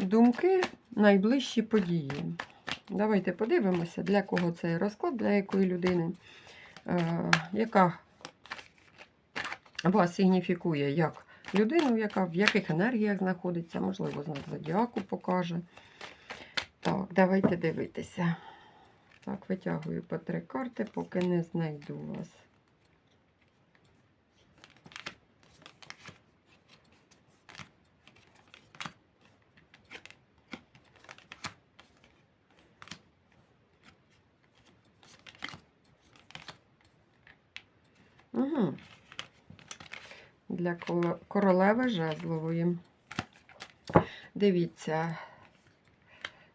думки найближчі події. Давайте подивимося, для кого цей розклад, для якої людини, е, яка вас сигніфікує як людину, яка в яких енергіях знаходиться, можливо, знак зодіаку покаже. Так, давайте дивитися. Так, витягую по три карти, поки не знайду вас. Угу. Для королеви жезлової. Дивіться,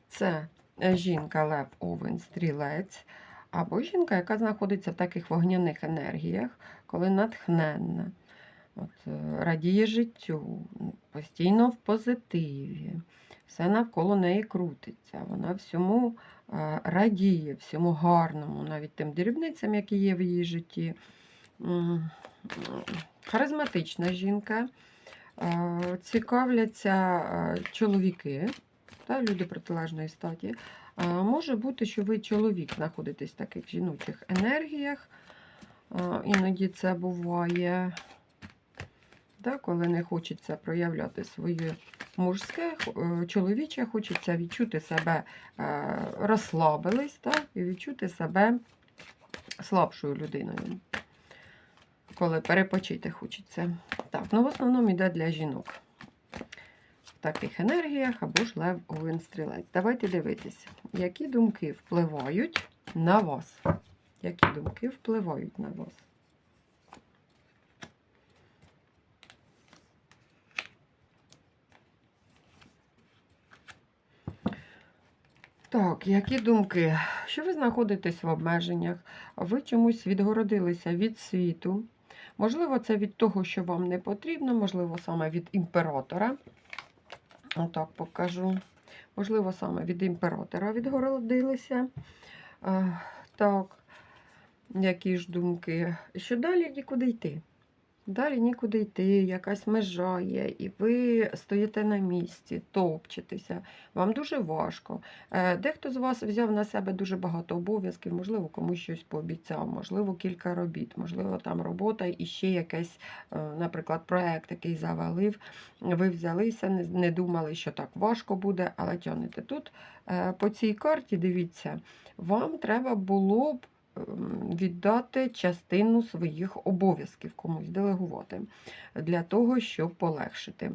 це е, жінка Лев Овен Стрілець, або жінка, яка знаходиться в таких вогняних енергіях, коли натхненна, от, е, радіє життю, постійно в позитиві, все навколо неї крутиться. Вона всьому е, радіє, всьому гарному, навіть тим дрібницям, які є в її житті. Харизматична жінка. Е, Цікавляться е, чоловіки, та, люди протилежної статі. Е, Може бути, що ви чоловік знаходитесь в таких жіночих енергіях. Іноді це буває, та, коли не хочеться проявляти своє мужське, чоловіче, хочеться відчути себе, розслабились та, і відчути себе слабшою людиною. Коли перепочити хочеться. Так, ну в основному йде для жінок. В таких енергіях або ж лев овен стрілець. Давайте дивитися, які думки впливають на вас. Які думки впливають на вас? Так, які думки? Що ви знаходитесь в обмеженнях? Ви чомусь відгородилися від світу. Можливо, це від того, що вам не потрібно, можливо, саме від імператора. Отак покажу. Можливо, саме від імператора відгородилися. Е, Так, які ж думки? Що далі нікуди йти? Далі нікуди йти, якась межа є, і ви стоїте на місці, топчетеся, вам дуже важко. Е, Дехто з вас взяв на себе дуже багато обов'язків, можливо, комусь щось пообіцяв, можливо, кілька робіт, можливо, там робота і ще якийсь, е, наприклад, проект, який завалив. Ви взялися, не, думали, що так важко буде, але тягнете. Тут е, по цій карті, дивіться, вам треба було б віддати частину своїх обов'язків комусь делегувати для того, щоб полегшити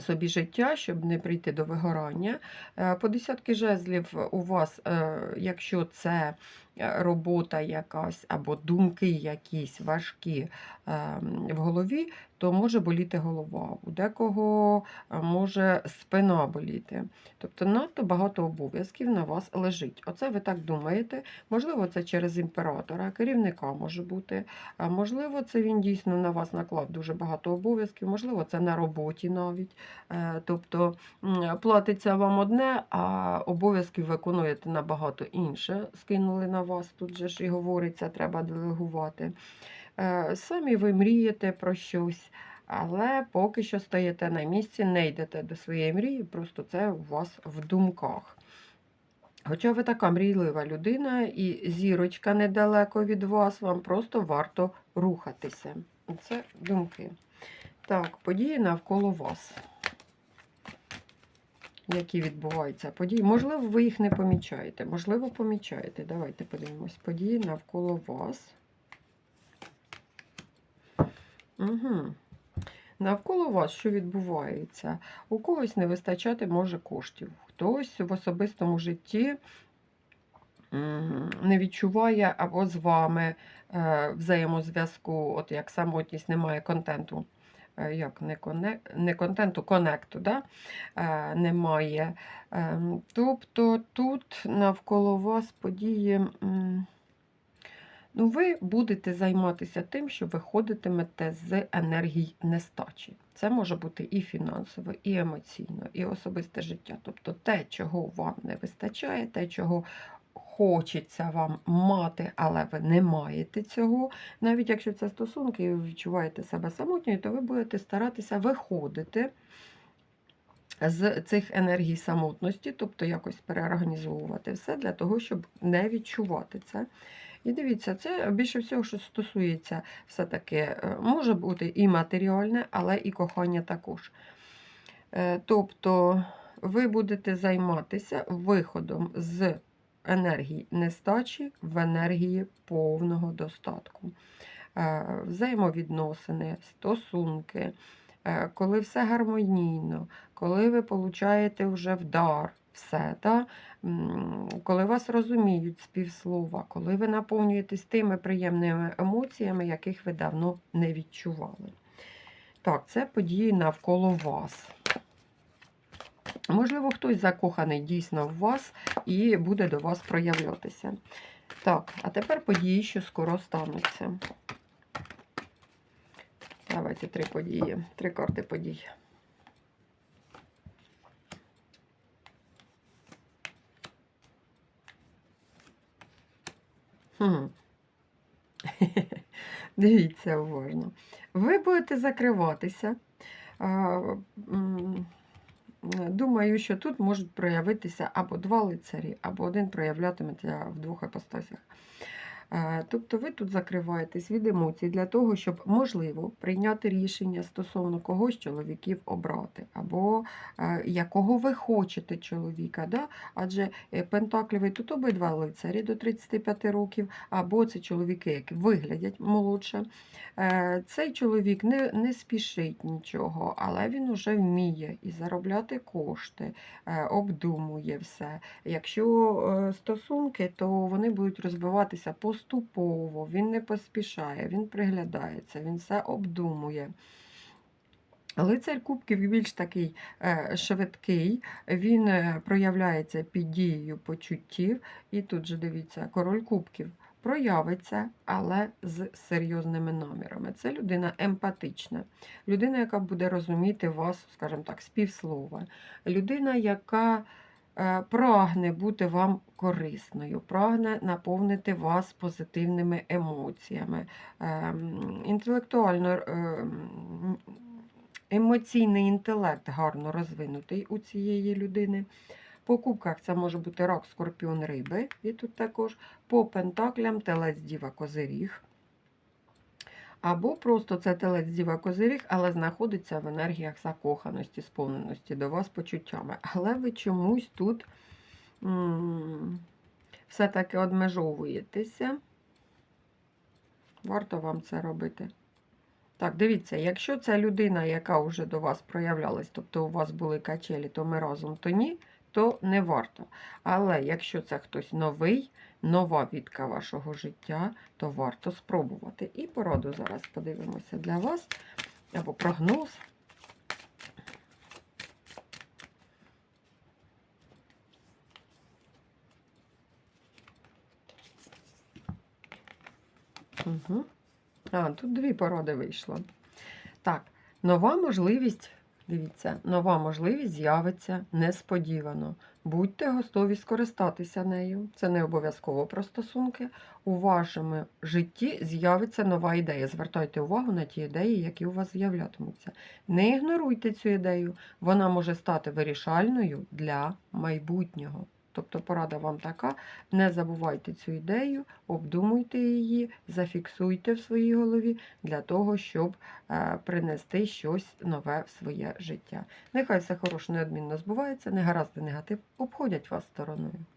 собі життя, щоб не прийти до вигорання. Е, По десятки жезлів у вас, е, якщо це робота якась або думки якісь важкі ем, в голові, то може боліти голова. У декого е, може спина боліти. Тобто надто багато обов'язків на вас лежить. Оце ви так думаєте. Можливо, це через імператора, керівника може бути. Можливо, це він дійсно на вас наклав дуже багато обов'язків, можливо, це на роботі навіть. Е, Тобто платиться вам одне, а обов'язків виконуєте набагато інше. Скинули на вас, тут же ж і говориться, треба делегувати. Е, Самі ви мрієте про щось. Але поки що стоїте на місці, не йдете до своєї мрії, просто це у вас в думках. Хоча ви така мрійлива людина і зірочка недалеко від вас, вам просто варто рухатися. Це думки. Так, події навколо вас. Які відбуваються події. Можливо, ви їх не помічаєте. Можливо, помічаєте. Давайте подивимось. Події навколо вас. Угу. Навколо вас що відбувається? У когось не вистачати може коштів, хтось в особистому житті не відчуває або з вами е, взаємозв'язку, от як самотність немає контенту. Е, Як не, коне, не контенту, конекту, да? е, немає. Ем, Тобто тут навколо вас події. Ну, ви будете займатися тим, що виходитимете з енергій нестачі. Це може бути і фінансово, і емоційно, і особисте життя. Тобто те, чого вам не вистачає, те, чого хочеться вам мати, але ви не маєте цього. Навіть якщо це стосунки, і ви відчуваєте себе самотньою, то ви будете старатися виходити з цих енергій самотності, тобто якось переорганізовувати все для того, щоб не відчувати це. І дивіться, це більше всього, що стосується, все-таки е, може бути і матеріальне, але і кохання також. Е, Тобто ви будете займатися виходом з енергії нестачі в енергії повного достатку. Е, Взаємовідносини, стосунки, е, коли все гармонійно, коли ви получаєте вже вдар, все, та? Коли вас розуміють з півслова, коли ви наповнюєтесь тими приємними емоціями, яких ви давно не відчували. Так, це події навколо вас. Можливо, хтось закоханий дійсно в вас і буде до вас проявлятися. Так, а тепер події, що скоро стануться. Давайте три події, три карти подій. Хм. Дивіться уважно. Ви будете закриватися. Думаю, що тут можуть проявитися або два лицарі, або один проявлятиметься в двох іпостасях. Е, Тобто ви тут закриваєтесь від емоцій для того, щоб можливо прийняти рішення стосовно когось чоловіків обрати, або е, якого ви хочете чоловіка. Да? Адже е, Пентаклівий тут обидва лицарі до 35 років, або це чоловіки, які виглядять молодше. Цей чоловік не, не спішить нічого, але він уже вміє і заробляти кошти, обдумує все. Якщо стосунки, то вони будуть розвиватися поступово, він не поспішає, він приглядається, він все обдумує. Лицар Кубків більш такий е, швидкий, він е, проявляється під дією почуттів. І тут же дивіться, король Кубків проявиться, але з серйозними намірами. Це людина емпатична, людина, яка буде розуміти вас, скажімо так, з півслова. Людина, яка прагне бути вам корисною, прагне наповнити вас позитивними емоціями, ем, інтелектуально. ем, Емоційний інтелект гарно розвинутий у цієї людини. По кубках це може бути рак, скорпіон, риби. І тут також по пентаклям телець діва козиріг. Або просто це телець діва козиріг, але знаходиться в енергіях закоханості, сповненості до вас почуттями. Але ви чомусь тут все-таки одмежовуєтеся. Варто вам це робити. Так, дивіться, якщо це людина, яка вже до вас проявлялась, тобто у вас були качелі, то ми разом, то ні, то не варто. Але якщо це хтось новий, нова відка вашого життя, то варто спробувати. І пораду зараз подивимося для вас, або прогноз. Угу. А, тут дві поради вийшло. Так, нова можливість, дивіться, нова можливість з'явиться несподівано. Будьте готові скористатися нею. Це не обов'язково про стосунки. У вашому житті з'явиться нова ідея. Звертайте увагу на ті ідеї, які у вас з'являтимуться. Не ігноруйте цю ідею, вона може стати вирішальною для майбутнього. Тобто порада вам така: не забувайте цю ідею, обдумуйте її, зафіксуйте в своїй голові для того, щоб е, принести щось нове в своє життя. Нехай все хороше неодмінно збувається, негаразди негатив обходять вас стороною.